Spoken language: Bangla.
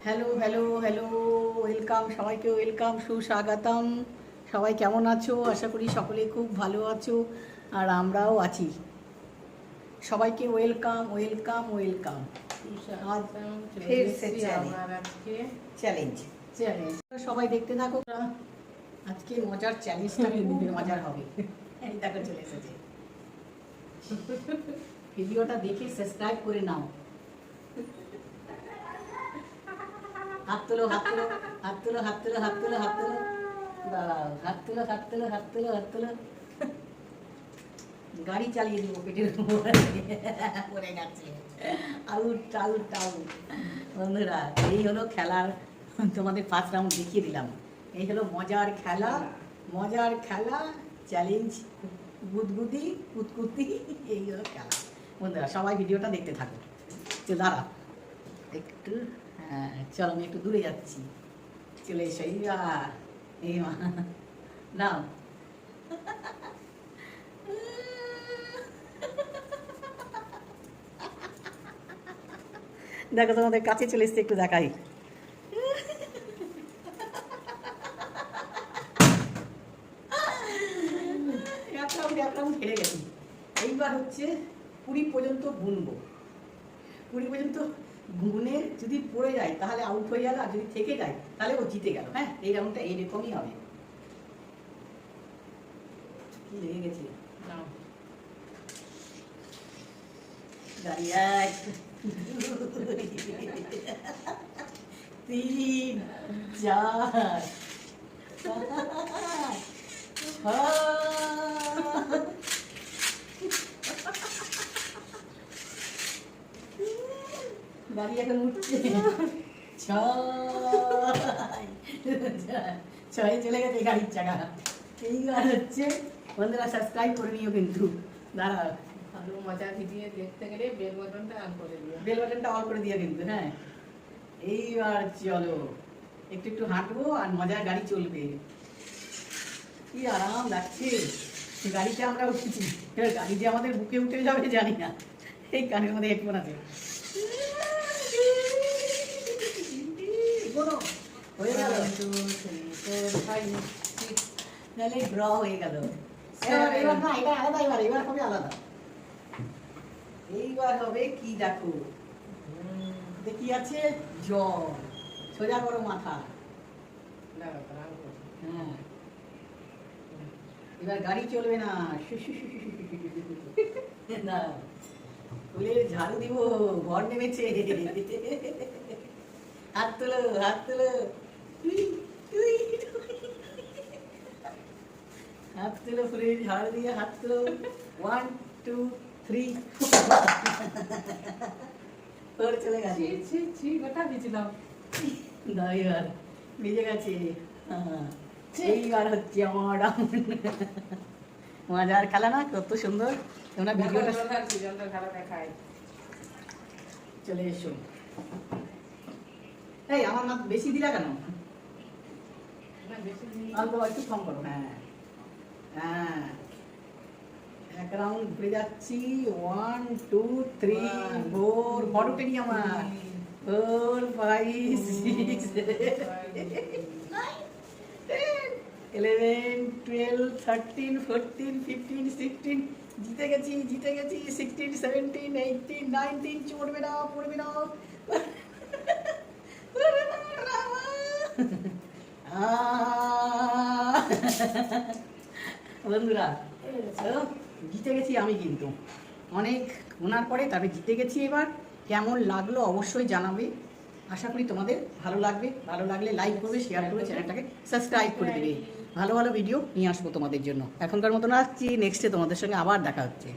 হ্যালো হ্যালো হ্যালো ওয়েলকাম সবাইকে ওয়েলকাম সুস্বাগতম। সবাই কেমন আছো? আশা করি সকলে খুব ভালো আছো আর আমরাও আছি। সবাইকে welcome welcome welcome. Challenge challenge সবাই দেখতে থাকো। আজকে মজার চ্যালেঞ্জটা মজার হবে। দেখো চলে এসেছে। ভিডিওটা দেখে সাবস্ক্রাইব করে নাও। হাত তোলো হাত তোলো হাত তোলো হাত তোলো হাত তোলো হাত তোলো। হাত তোলো হাত তোলো হাত তোলো হাত তোলো। গাড়ি চালিয়ে দিব পেটের উপরে। পড়ে গেছে। Out out out. বন্ধুরা এই হলো খেলার তোমাদের ফার্স্ট রাউন্ড দেখিয়ে দিলাম। এই হলো মজার খেলা মজার খেলা চ্যালেঞ্জ গুদগুদি কুতকুতি এই হলো খেলা। বন্ধুরা সবাই ভিডিওটা দেখতে থাকো। চল দাঁড়া একটু হ্যাঁ চলো, আমি একটু দূরে যাচ্ছি। চলে এসো। এই মা নাও। দেখো, তোমাদের কাছে চলে এসছে, একটু দেখাই। গেছি। এইবার হচ্ছে কুড়ি পর্যন্ত গুনবো। কুড়ি পর্যন্ত গুনে যদি পড়ে যায় তাহলে আউট হয়ে গেল আর যদি থেকে যায় তাহলে ও জিতে গেল। হ্যাঁ এই রাউন্ডটা এইরকমই হবে। কি লেগে গেছে? দাঁড়িয়ে এক তিন চার। ছয় গাড়ি এখন উঠছে ছয়। চলে গেছে গাড়ির চাকা এইবার হচ্ছে বন্ধুরা সাবস্ক্রাইব করে নিও কিন্তু। দাঁড়া ভালো মজার ভিডিও দেখতে গেলে বেল বটনটা অন করে দিও। বেল বাটনটা অন করে দিও কিন্তু হ্যাঁ। এইবার চলো একটু একটু হাঁটবো আর মজার গাড়ি চলবে। কি আরাম লাগছে। গাড়িতে আমরা উঠেছি। গাড়ি যে আমাদের বুকে উঠে যাবে জানি না। এই কানের মধ্যে হেডফোন আছে কোনো এবার গাড়ি চলবে না ঝাড়ু দিব ঘর নেমেছে হাত তোলো হাত তোলো। তোলো ফুলের ঝাড়ু দিয়ে হাত তোলো ওয়ান টু থ্রি তোর চলে গেছে ছি, ছি, ছি, গোটা ভিজলাম। দাও এবার ভিজে গেছে। এইবার হচ্ছে আমার round। মজার খেলা না কত সুন্দর তোমরা ভিডিওটা। চলে এসো এই আমার মাথা বেশি দিলা কেন। অল্প একটু কম করো হ্যাঁ হ্যাঁ। এক রাউন্ড ঘুরে যাচ্ছি। One two three four two, ফটোটা আমার। Four five six eleven twelve thirteen fourteen fifteen sixteen জিতে গেছি জিতে গেছি সিক্সটিন সেভেন্টিন এইটিন নাইনটিন পড়বে না পড়বে না। আহ! বন্ধুরা জিতে গেছি আমি কিন্তু। অনেক ওনার পরে তবে জিতে গেছি এবার। কেমন লাগল অবশ্যই জানাবে। আশা করি তোমাদের ভালো লাগবে। ভালো লাগলে লাইক করবে শেয়ার করবে চ্যানেলটাকে সাবস্ক্রাইব করে দেবে। ভালো ভালো ভিডিও নিয়ে আসব তোমাদের জন্য। এখনকার মতন আসছি নেক্সটে তোমাদের সঙ্গে আবার দেখা হচ্ছে।